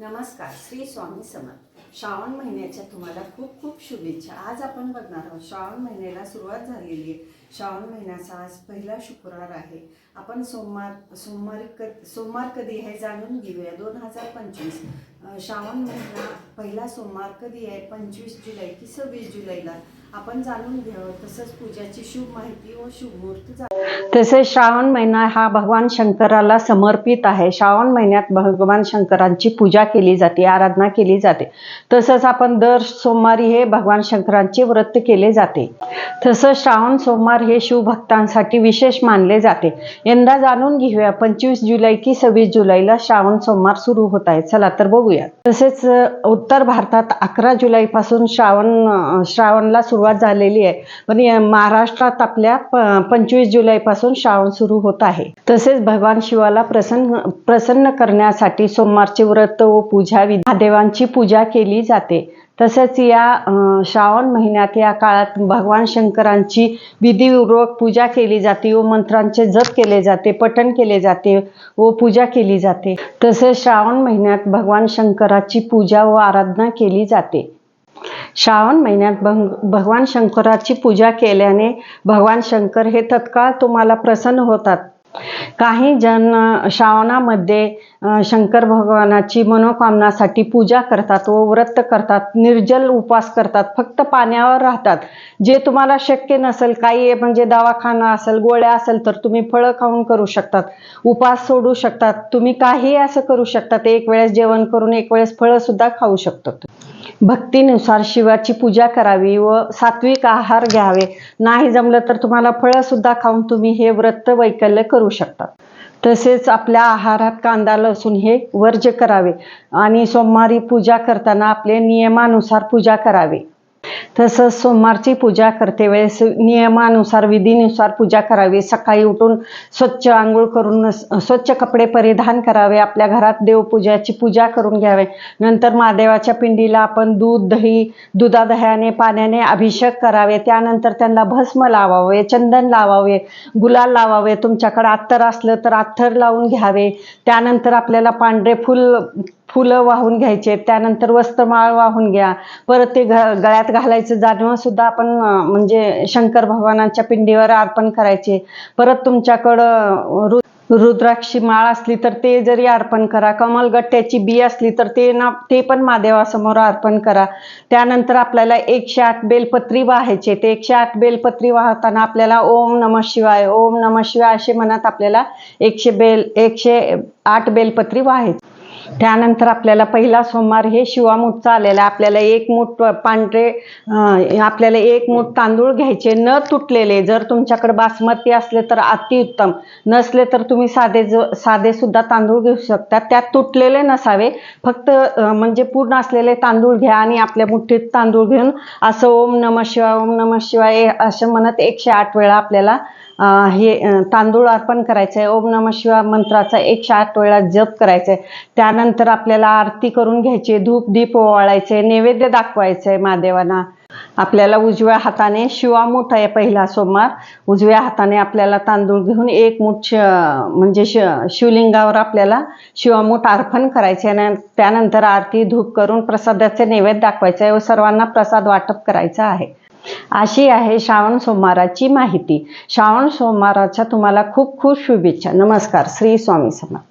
नमस्कार श्री स्वामी समर्थ. श्रावण महिन्याच्या तुम्हाला खूप खूप शुभेच्छा. आज आपण बघणार आहोत श्रावण महिन्याला सुरुवात झालेली आहे. श्रावण महिन्याचा आज पहिला शुक्रवार आहे. आपण सोमवार सोमवार क सोमवार कधी आहे जाणून घेऊया. दोन हजार पंचवीस श्रावण महिना पहिला सोमवार कधी आहे? पंचवीस जुलै की सव्वीस जुलैला. आपण जाणून घ्यावं तसंच पूजाची शुभ माहिती व शुभ मुहूर्त तसेच श्रावण महिना हा भगवान शंकराला समर्पित आहे. श्रावण महिन्यात भगवान शंकरांची पूजा केली जाते आराधना केली जाते. तसंच आपण दर सोमवारी हे भगवान शंकरांचे व्रत केले जाते. तसंच श्रावण सोमवार हे शिवभक्तांसाठी विशेष मानले जाते. यंदा जाणून घेऊया पंचवीस जुलै की सव्वीस जुलैला श्रावण सोमवार सुरू होत आहे. चला तर बघूया. तसेच उत्तर भारतात अकरा जुलैपासून श्रावण श्रावणला सुरू सुरुवात झालेली आहे. पण महाराष्ट्रात आपल्या पंचवीस जुलैपासून श्रावण सुरू होत आहे. तसेच भगवान शिवाला प्रसन्न प्रसन्न करण्यासाठी सोमवारचे व्रत व पूजा महादेवांची पूजा केली जाते. तसेच या श्रावण महिन्यात या काळात भगवान शंकरांची विधिपूर्वक पूजा केली जाते व मंत्रांचे जप केले जाते पठण केले जाते व पूजा केली जाते. तसेच श्रावण महिन्यात भगवान शंकराची पूजा व आराधना केली जाते. श्रावण महिन्यात भंग भगवान शंकराची पूजा केल्याने भगवान शंकर हे तत्काळ तुम्हाला प्रसन्न होतात. काही जण श्रावणामध्ये शंकर भगवानाची मनोकामनासाठी पूजा करतात व व्रत करतात निर्जल उपवास करतात फक्त पाण्यावर राहतात. जे तुम्हाला शक्य नसेल काही म्हणजे दवाखाना असेल गोळ्या असेल तर तुम्ही फळं खाऊन करू शकतात उपास सोडू शकतात. तुम्ही काही असं करू शकतात एक वेळेस जेवण करून एक वेळेस फळं सुद्धा खाऊ शकतात. भक्तीनुसार शिवाची पूजा करावी व सात्विक आहार घ्यावे. नाही जमलं तर तुम्हाला फळं सुद्धा खाऊन तुम्ही हे व्रत वैकल्य करू शकता. तसेच आपल्या आहारात कांदा लसूण हे वर्ज्य करावे आणि सोमवारी पूजा करताना आपले नियमानुसार पूजा करावे. तसंच सोमवारची पूजा करते वेळेस. नियमानुसार विधीनुसार पूजा करावी. सकाळी उठून स्वच्छ आंघोळ करून स्वच्छ कपडे परिधान करावे. आपल्या घरात देवपूजाची पूजा करून घ्यावे. नंतर महादेवाच्या पिंडीला आपण दूध दही दुधादह्याने पाण्याने अभिषेक करावे. त्यानंतर त्यांना भस्म लावावे चंदन लावावे गुलाल लावावे. तुमच्याकडे अत्तर असलं तर अत्तर लावून घ्यावे. त्यानंतर आपल्याला पांढरे फुल फुलं वाहून घ्यायचे. त्यानंतर वस्त्रमाळ वाहून घ्या. परत ते घ गळ्यात घालायचं. जानवं सुद्धा आपण म्हणजे शंकर भगवानाच्या पिंडीवर अर्पण करायचे. परत तुमच्याकडं रु रुद्राक्षी माळ असली तर ते जरी अर्पण करा. कमलगट्ट्याची बी असली तर ते ना ते पण महादेवासमोर अर्पण करा. त्यानंतर आपल्याला एकशे आठ बेलपत्री वाहायचे. ते एकशे आठ बेलपत्री वाहताना आपल्याला ओम नम शिवाय ओम नम शिवाय असे म्हणत आपल्याला एकशे बेल एकशे आठ बेलपत्री वाहायचे. त्यानंतर आपल्याला पहिला सोमवार हे शिवामूठचा आलेला आहे. आपल्याला एक मूठ पांढरे आपल्याला एक मूठ तांदूळ घ्यायचे न तुटलेले. जर तुमच्याकडे बासमती असले तर अतिउत्तम. नसले तर तुम्ही साधे ज साधे सुद्धा तांदूळ घेऊ शकता. त्यात तुटलेले नसावे. फक्त म्हणजे पूर्ण असलेले तांदूळ घ्या आणि आपल्या मुठीत तांदूळ घेऊन असं ओम नम शिवाय ओम नम शिवाय असं म्हणत एकशे आठ वेळा आपल्याला हे तांदूळ अर्पण करायचं आहे ओम नम शिवाय मंत्राचा एकशे आठ वेळा जप करायचा आहे त्यानंतर आपल्याला आरती करून घ्यायची धूप दीप ओवाळायचे नैवेद्य दाखवायचे महादेवांना. आपल्याला उजव्या हाताने शिवामूठ आहे पहिला सोमवार. उजव्या हाताने आपल्याला तांदूळ घेऊन एक मुठ म्हणजे शिवलिंगावर आपल्याला शिवामूठ अर्पण करायचे आणि त्यानंतर आरती धूप करून प्रसादाचे नैवेद्य दाखवायचे. व सर्वांना प्रसाद वाटप करायचा आहे. अशी आहे श्रावण सोमवाराची माहिती. श्रावण सोमवाराच्या तुम्हाला खूप खूप शुभेच्छा. नमस्कार. श्री स्वामी समर्थ.